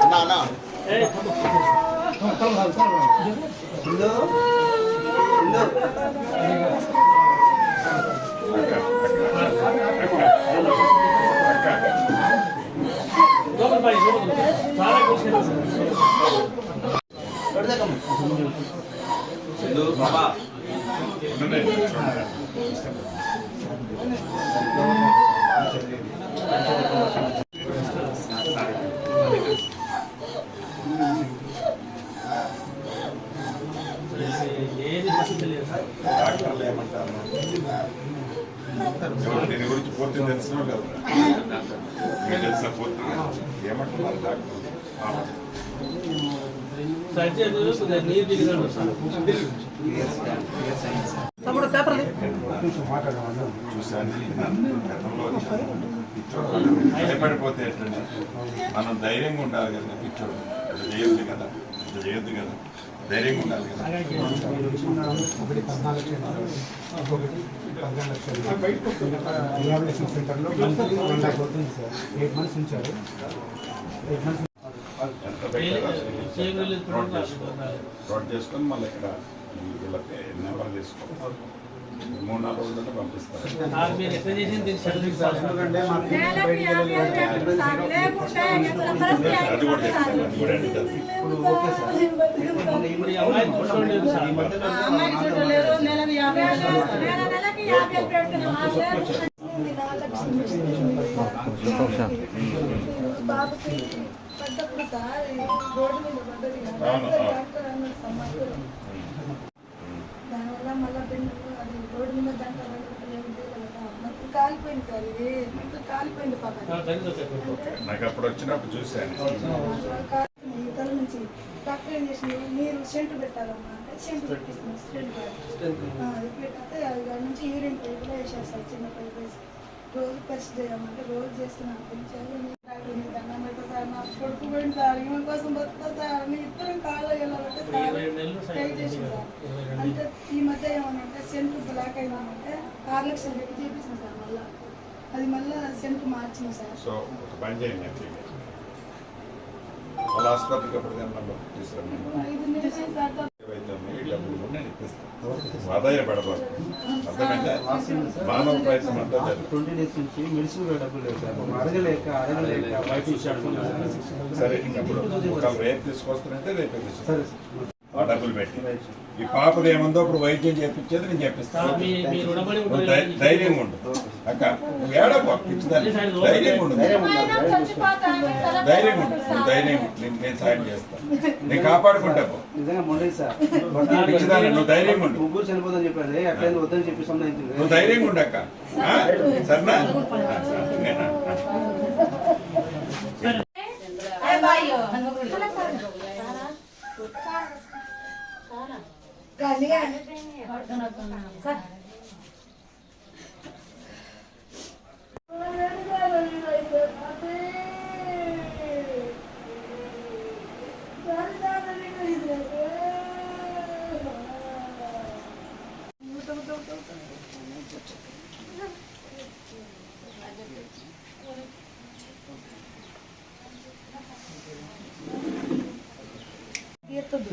하나 하나. 네. 형 따로 가요 따로 가요. 일로 일로. 너무 빨리 너무 잘하고 싶어. 그러다 가면. 일로 봐봐. 근데. దీని గురించి పూర్తి తెలిసిన కదా. మీకు తెలిసిన పూర్తి? ఏమంటున్నారు డాక్టర్? తమ్ముడు పేపర్ విన్నాను. గతంలో భయపడిపోతే ఎట్లండి? మనం ధైర్యంగా ఉండాలి కదా పిచ్చోడు ఇట్లా చేయొద్దు కదా. ఇట్లా చేయొద్దు కదా. ధైర్యంగా ఉండాలి కదా. ఒకటి పద్నాలుగు లక్షలు ఇంకొకటి పద్నాలుగు లక్షలు రిహాబిలిటేషన్ సెంటర్లో మంత్లీ వన్ లాక్ అవుతుంది సార్. ఎయిట్ మంత్స్ ఉంచారు. ఎయిట్ మంత్స్ ఎంత పెట్టారో నోట్ చేసుకో నోట్ చేసుకొని మళ్ళీ ఇక్కడ వీళ్ళకి నెంబర్ తీసుకో మూడు నాలుగు రోజుల్లో పంపిస్తారు మీరు ఎట్లా చేసింది దీనికి సర్టిఫికేట్ కావాలి. ఎందుకంటే మా పిల్లలు బయటికి వెళ్ళలేదు అది కూడా చెప్తాను అది కూడా అడుగుతాను. ఇప్పుడు ఓకే సార్ ఇప్పుడు ఈ అమ్మాయి చూసుకోండి సార్ అమ్మాయి చూడలేరు నెలకు యాభై బాబుకి పడ్డప్పుడు సార్ ఈ రోడ్డు మీద పడ్డది కాలిపోయింది సార్ ఇది కాలిపోయింది పాప నాకు అప్పుడు వచ్చినప్పుడు చూశాను. నుంచి డాక్టర్ ఏం చేసింది మీరు సెంటు పెట్టాలమ్మా అంటే సెంటు పెట్టిస్తున్నాం పెట్టితే అది దాని నుంచి యూరిన్ పైపులో వేసేస్తారు చిన్న పైపు రోజు టెస్ట్ చేయమంటే రోజు చేస్తున్నాను పెంచాలి కొడుకు పోయింది సార్ ఈమె కోసం బతుకుతా సార్ అని ఇద్దరం కాళ్ళు సార్. ట్రై చేసింది సార్ అంటే ఈ మధ్య ఏమనంటే సెంటు బ్లాక్ అయిందంటే ఆరు లక్షలు పెట్టి చేపించింది సార్ మళ్ళీ అది మళ్ళీ సెంటు మార్చింది సార్ సో ఒక పని చేయండి ఎంపీ గారు. వాళ్ళ హాస్పిటల్కి ఎప్పటికైనా నెంబర్ తీసుకురండి ఐదు నిమిషాలు సార్ ఏవైతే ఉన్నాయో ఈ డబ్బులు కూడా నేను ఇప్పిస్తాను ఆదాయ పడబారు అర్థమైందా? మానవ ప్రయత్నం అంతా జరుగుతుంది. ట్వంటీ డేస్ నుంచి మెడిసిన్ డబ్బులు అడగలేక అడగలేక బయట సరే ఇప్పుడు రేపు తీసుకొస్తానంటే రేపే డబ్బులు పెట్టి. ఈ పాపది ఏముందో ఇప్పుడు వైద్యం చేపించేది నేను చెప్పిస్తాను ధైర్యంగా ఉండు. అక్క నువ్వు ధైర్యంగా ఉండు. ధైర్యంగా ఉండు. నువ్వు ధైర్యంగా ఉండు. నేను- నేను సాయం చేస్తాను నేను కాపాడుకుంటా పో. నిజంగా మొండి సార్. పిచ్చిదాన్ని నువ్వు ధైర్యంగా ఉండు. నువ్వు ధైర్యంగా ఉండక్క సరేనా?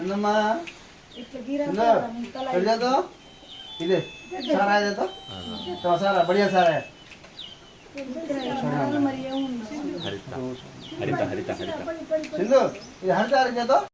Ano ma? कर सारा बढ़िया सारा है हरिता हरिता हरिता हरिता सिंधु हरिता हरिता